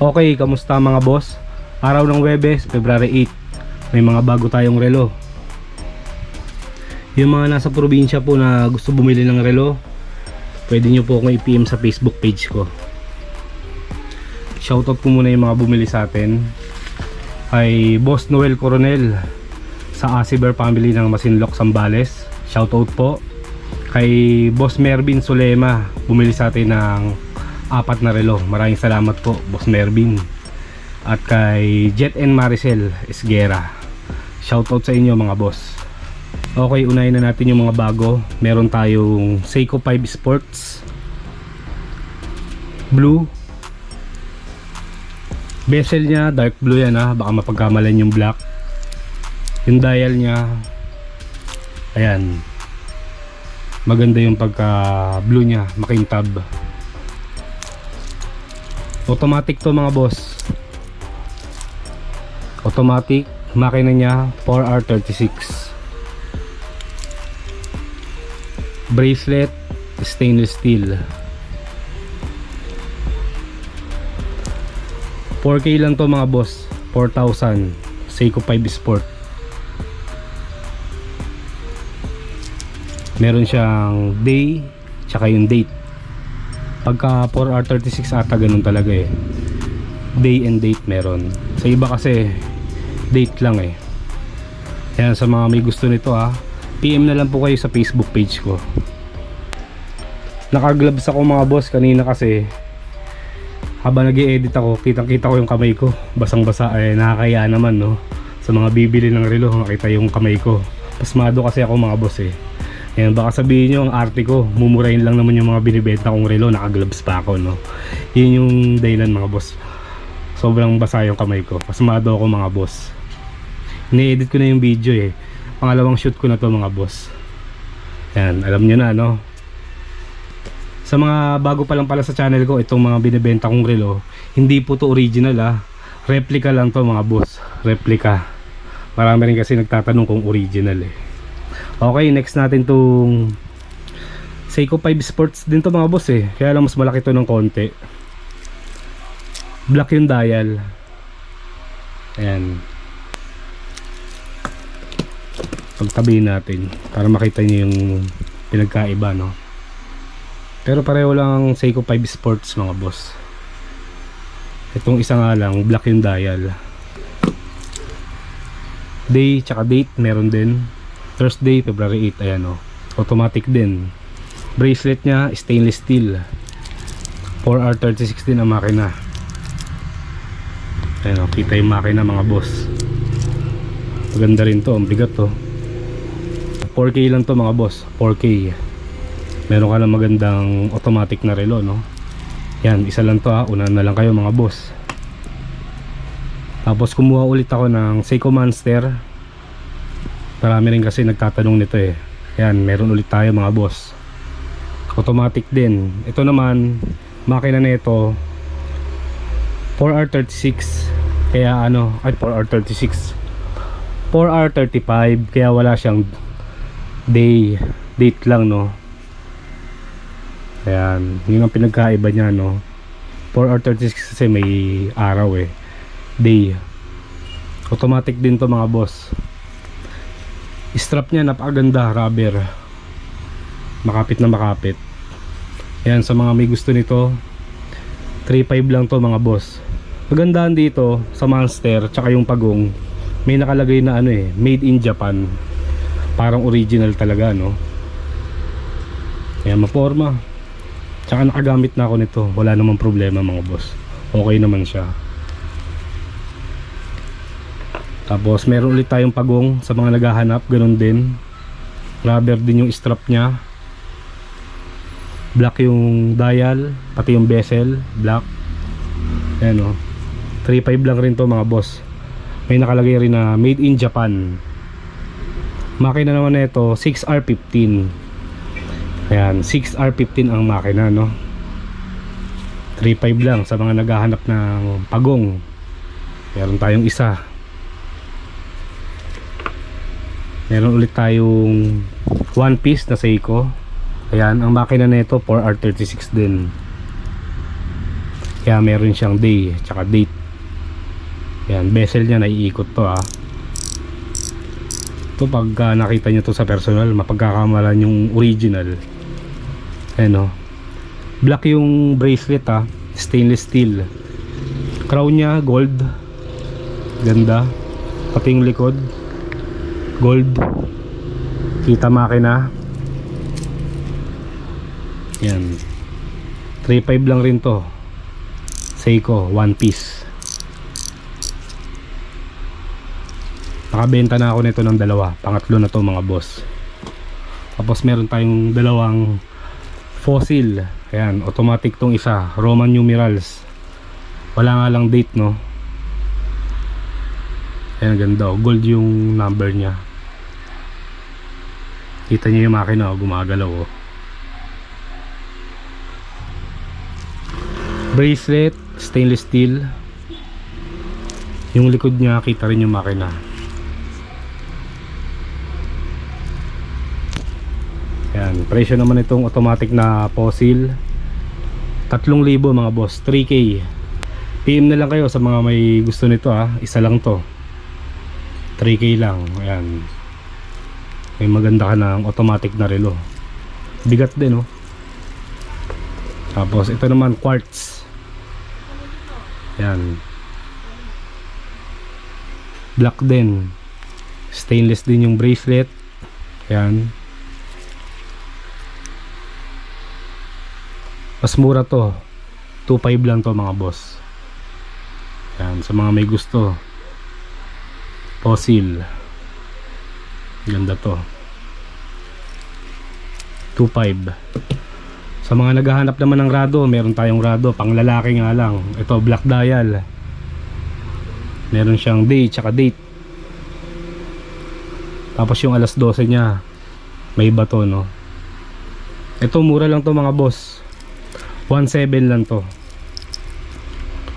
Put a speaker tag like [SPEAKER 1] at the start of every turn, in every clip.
[SPEAKER 1] Okay, kamusta mga boss? Araw ng Webes, February 8. May mga bago tayong relo. Yung mga nasa probinsya po na gusto bumili ng relo, pwede nyo po akong i-PM sa Facebook page ko. Shoutout po muna yung mga bumili sa atin. Ay Boss Noel Coronel sa Asiber family ng Masinloc, Sambales. Shoutout po. Kay Boss Mervin Solema, bumili sa atin ng apat na relo. Maraming salamat po, Boss Mervin. At kay Jet and Maricel Esguera. Shoutout sa inyo mga boss. Okay, unahin na natin yung mga bago. Meron tayong Seiko 5 Sports. Blue. Bezel niya, dark blue yan ha. Baka mapagkamalan yung black. Yung dial niya, ayan. Maganda yung pagka blue niya, makintab. Automatic to mga boss. Automatic, makina niya 4R36. Bracelet, stainless steel. 4K lang to mga boss. 4,000. Seiko 5 Sport. Meron siyang day, tsaka yung date. Pagka 4R36 ata ganun talaga eh. Day and date meron. Sa iba kasi date lang eh. Kaya sa mga may gusto nito ha, PM na lang po kayo sa Facebook page ko. Nakagloves ako mga boss kanina kasi habang nag edit ako, kitang kita ko yung kamay ko. Basang basa eh, nakakaya naman no. Sa mga bibili ng relo, makita yung kamay ko. Pasmado kasi ako mga boss eh. Ayan, baka sabihin nyo ang arte ko, mumurahin lang naman yung mga binibenta kong relo, nakagloves pa ako no. Yun yung dahilan mga boss. Sobrang basa yung kamay ko. Pasmado ako mga boss. Ni-edit ko na yung video eh. Pangalawang shoot ko na to mga boss. Yan, alam nyo na no. Sa mga bago pa lang pala sa channel ko, itong mga binibenta kong relo, hindi po to original ah. Replica lang to mga boss. Replica. Marami rin kasi nagtatanong kung original eh. Okay, next natin tong Seiko 5 Sports din to mga boss eh. Kaya lang mas malaki to ng konti. Black yung dial. Ayan. Pagtabi natin para makita niyo yung pinagkaiba no. Pero pareho lang ang Seiko 5 Sports mga boss. Itong isa nga lang, black yung dial. Day tsaka date meron din. Thursday, February 8, ayan o. Automatic din. Bracelet niya, stainless steel. 4R36 din ang makina. Ayan o, kita yung makina mga boss. Maganda rin to, ang bigat to. 4K lang to mga boss, 4K. Meron ka lang magandang automatic na relo, no? Yan, isa lang to ha, una na lang kayo mga boss. Tapos kumuha ulit ako ng Seiko Monster. Marami rin kasi nagtatanong nito eh. Yan, meron ulit tayo mga boss. Automatic din. Ito naman, makina na ito. 4R36 kaya ano, ay 4R36 4R35 kaya wala siyang day date lang no? Ayan yun ang pinagkaiba niya no? 4R36 kasi may araw eh. Day. Automatic din to mga boss strap niya napakaganda rubber. Makapit na makapit. Ayan sa mga may gusto nito 3.5 lang to mga boss. Magandaan dito sa monster tsaka yung pagong may nakalagay na ano eh made in Japan. Parang original talaga no? Ayan maporma. Tsaka nakagamit na ako nito. Wala namang problema mga boss. Okay naman siya tapos meron ulit tayong pagong sa mga naghahanap ganun din. Rubber din yung strap nya black yung dial pati yung bezel black. Ayan o 3.5 lang rin to mga boss. May nakalagay rin na made in Japan. Makina naman na ito 6R15 ayan 6R15 ang makina no? 3.5 lang sa mga naghahanap ng pagong. Meron tayong isa meron ulit tayong one piece na Seiko ayan ang makina nito 4R36 din Kaya meron siyang day tsaka date. Yan, bezel niya naiikot to ah. Ito pag ah, nakita nyo to sa personal, mapagkakamalan yung original. Ayan oh. Black yung bracelet ah, stainless steel. Crown niya gold. Ganda. Pati yung likod. Gold. Kita makina. Yan. 3.5 lang rin to. Seiko, one piece. Nakabenta na ako nito ng dalawa. Pangatlo na to mga boss. Tapos meron tayong dalawang fossil. Ayan, automatic tong isa. Roman numerals. Wala nga lang date no. Ayan, ganda. oh. Gold yung number niya. Kita niyo yung makina, oh, gumagalaw oh. Bracelet, stainless steel. Yung likod niya, kita rin yung makina. Yan, presyo naman itong automatic na fossil. 3,000 mga boss, 3K. PM na lang kayo sa mga may gusto nito ah. Isa lang to. 3K lang. Ayan. May maganda ka ng automatic na relo. Bigat din oh. Tapos ito naman quartz. Ayan. Black din. Stainless din yung bracelet. Ayan. Mas mura to. 2.5 lang to mga boss. Yan, sa mga may gusto. Fossil. Ganda to. 2.5. Sa mga naghahanap naman ng rado, meron tayong rado, pang lalaki nga lang. Ito, black dial. Meron siyang day, tsaka date. Tapos yung alas 12 niya, may bato, no? Ito, mura lang to mga boss. 1.7 lang to.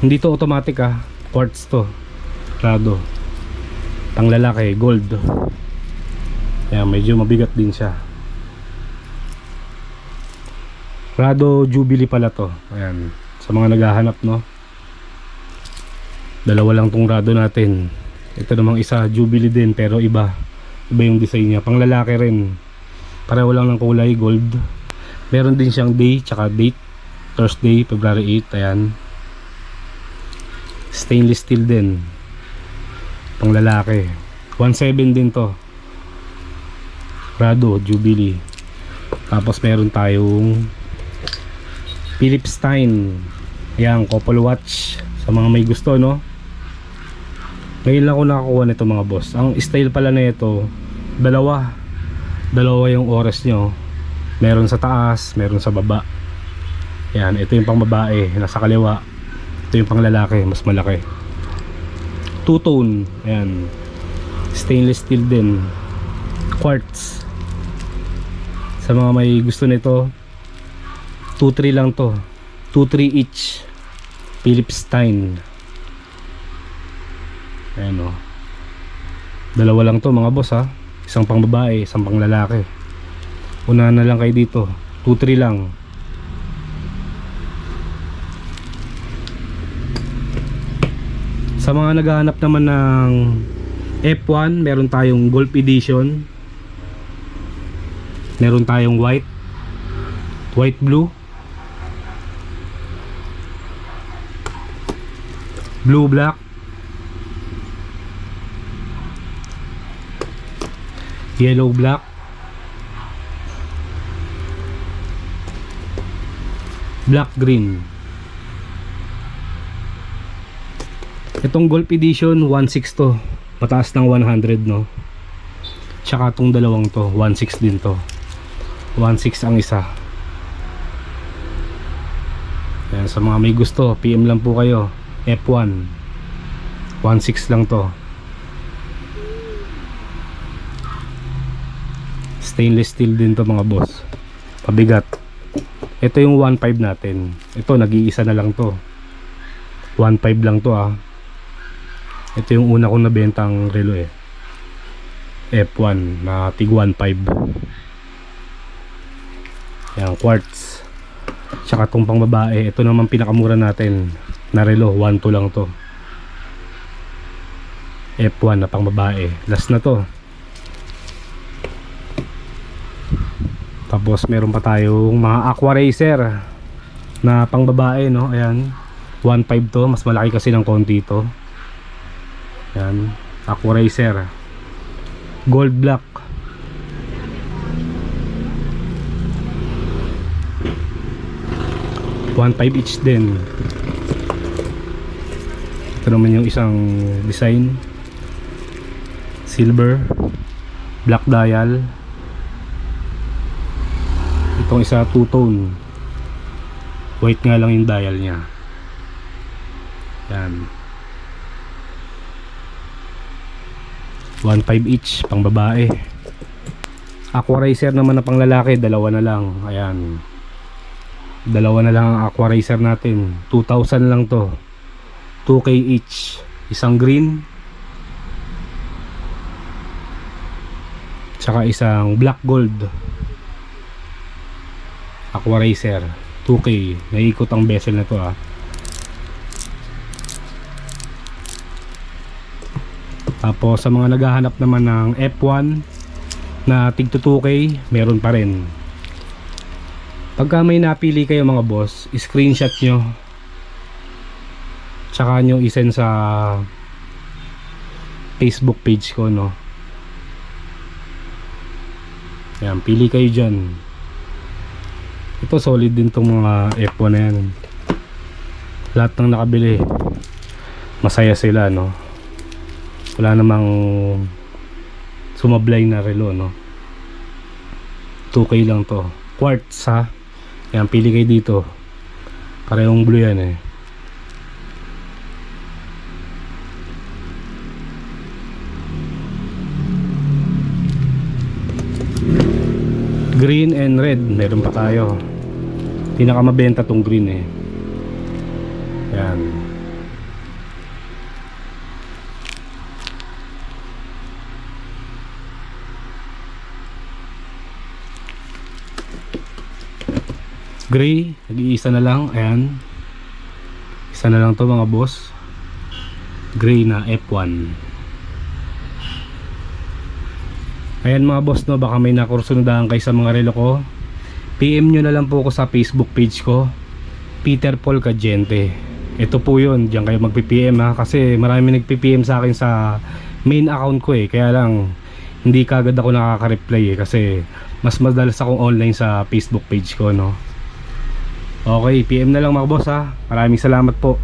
[SPEAKER 1] Hindi to automatic ah. Quartz to. Rado. Pang lalaki, gold. Kaya medyo mabigat din siya. Rado Jubilee pala to. Ayan. Sa mga naghahanap no. Dalawa lang tong Rado natin. Ito namang isa Jubilee din pero iba. Iba yung design niya. Pang lalaki rin. Pareho lang ng kulay gold. Meron din siyang day tsaka date. Thursday, February 8. Ayan. Stainless steel din. Pang lalaki. 1.7 din to. Rado Jubilee. Tapos meron tayong Philips Stein. Ayan, couple watch. Sa mga may gusto, no? Ngayon lang ako nakakuha nito mga boss. Ang style pala na ito, dalawa. Dalawa yung oras nyo. Meron sa taas, meron sa baba. Ayan, ito yung pang babae, nasa kaliwa. Ito yung pang lalaki, mas malaki. Two tone. Ayan. Stainless steel din. Quartz. Sa mga may gusto nito, 2-3 lang to. 2-3 each. Philips Stein ayan o dalawa lang to mga boss ha? Isang pang babae, isang pang lalaki. Una na lang kayo dito. 2-3 lang. Sa mga naghahanap naman ng F1 meron tayong Golf Edition meron tayong white. White blue. Blue black. Yellow black. Black green. Itong golf edition 1.6 to. Pataas ng 100 no? Tsaka itong dalawang to 1.6 din to 1.6 ang isa. Ayan, sa mga may gusto PM lang po kayo. F1 1.6 lang to. Stainless steel din to mga boss. Pabigat. Ito yung 1.5 natin. Ito nag-iisa na lang to. 1.5 lang to ah. Ito yung una kong nabentang relo eh F1 na tig 1.5 yan quartz Tsaka itong pang babae, ito naman pinakamura natin na relo, 1.2 lang to. F1 na pang babae. Last na to. Tapos meron pa tayong mga aqua racer na pang babae no. Ayan. 1.5 to, mas malaki kasi ng konti to. Ayan, aqua racer. Gold black. One five each din. Ito naman yung isang design. Silver. Black dial. Itong isa two-tone. White nga lang yung dial niya. Yan. 1.5 each pang babae. Aqua Racer naman na pang lalaki, dalawa na lang. Ayan. Dalawa na lang ang Aqua Racer natin. 2,000 lang to. 2K each. Isang green. Tsaka isang black gold. Aqua Racer. 2K. Naikot ang bezel na to ah. Tapos sa mga naghahanap naman ng F1 na tig 2K, meron pa rin. Pagka may napili kayo mga boss, screenshot nyo. Tsaka nyo isend sa Facebook page ko, no. Yan, pili kayo dyan. Ito solid din tong mga F1 na yan. Lahat ng nakabili, masaya sila, no wala namang sumablay na relo no 2k lang to quartz ha yan pili kayo dito parehong blue yan eh. Green and red meron pa tayo. Pinakamabenta tong green eh. Yan gray nag-iisa na lang ayan. Isa na lang to mga boss. Gray na F1 ayan mga boss no baka may nakursunodaan kayo sa mga relo ko. PM nyo na lang po ako sa Facebook page ko. Peter Paul Cagente ito po yun diyan kayo magpi-PM ha? Kasi marami nagpi-PM sa akin sa main account ko eh. Kaya lang hindi kagad ako nakaka-reply eh. Kasi mas madalas akong online sa Facebook page ko no Okay, PM na lang mga boss ha. Maraming salamat po.